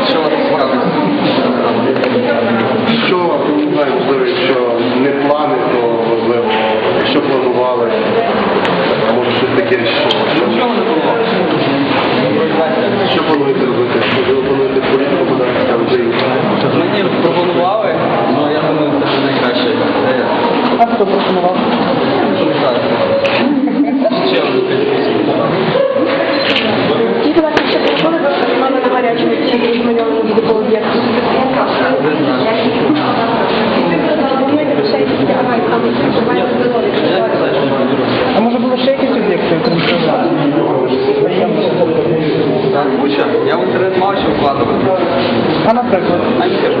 Якщо Що знаю, можливо, якщо не плани, то можливо, що планували, а може щось таке, що Що плануєте робити? Що ви плануєте політику податися в Україні? Мені пропонували, але я думаю, це найкраще. А хто пропонував? Türkçe gelişmeyle ilgili olacak. А может было шекер тебе Так, Буча, я в інтернет мав що вкладувати. А наприклад? А не кажу.